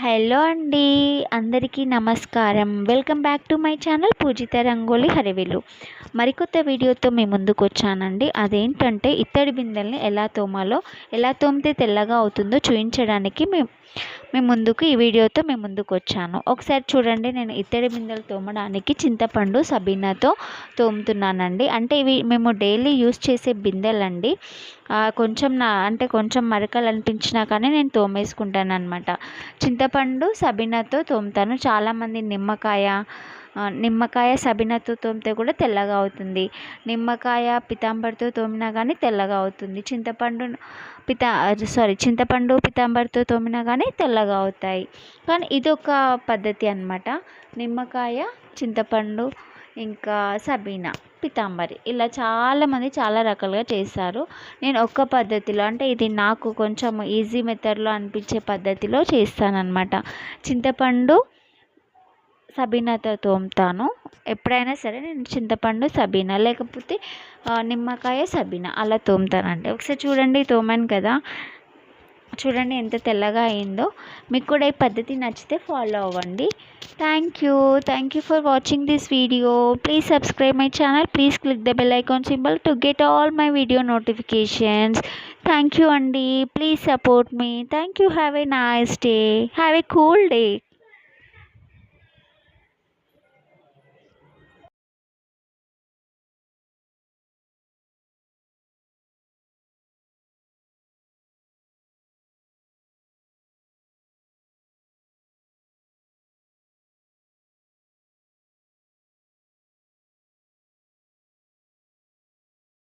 Hello అండి అందరికీ నమస్కారం. Welcome back to my channel Poojitha rangoli హరివేలు. మరికొత్త వీడియోతో మీ ముందుకు వచ్చానండి. అదేంటంటే ఇత్తడి బిందెల్ని ఎలా తోమాలో ఎలా తోమితే తెల్లగా అవుతుందో చూపించడానికి మేము మీ ముందుకు ఈ వీడియోతో మేము ముందుకు వచ్చాను. ఒకసారి చూడండి నేను ఇత్తడి బిందెలు తోమడానికి చింతపండు సబీనాతో తోముతున్నానండి. అంటే ఇవి మేము డైలీ యూస్ చేసే బిందెలండి. కొంచెం నా అంటే కొంచెం మరకలు అనిపించినా కానీ నేను తోమేసుకుంటాను అనమాట చింతపండు సబీనాతో తోముతాను. చాలామంది నిమ్మకాయ నిమ్మకాయ సబీనాతో తోమితే కూడా తెల్లగా అవుతుంది. నిమ్మకాయ పితాంబరితో తోమినా కానీ తెల్లగా అవుతుంది. చింతపండు పితా సారీ చింతపండు పితాంబరితో తోమినా కానీ తెల్లగా అవుతాయి. కానీ ఇది ఒక పద్ధతి అనమాట నిమ్మకాయ చింతపండు ఇంకా సబీనా. పితాంబరి. ఇలా చాలామంది చాలా రకాలుగా చేస్తారు. నేను ఒక్క పద్ధతిలో అంటే ఇది నాకు కొంచెం ఈజీ మెథడ్లో అనిపించే పద్ధతిలో చేస్తానన్నమాట. చింతపండు సబీనాతో తోముతాను. ఎప్పుడైనా సరే నేను చింతపండు సబీనా లేకపోతే నిమ్మకాయ సబీనా అలా తోముతానండి. ఒకసారి చూడండి తోమాను కదా. చూడండి ఎంత తెల్లగా అయిందో. మీకు కూడా ఈ పద్ధతి నచ్చితే ఫాలో అవ్వండి. Thank you thank you for watching this video please subscribe my channel please click the bell icon symbol to get all my video notifications thank you అండి please support me thank you have a nice day have a cool day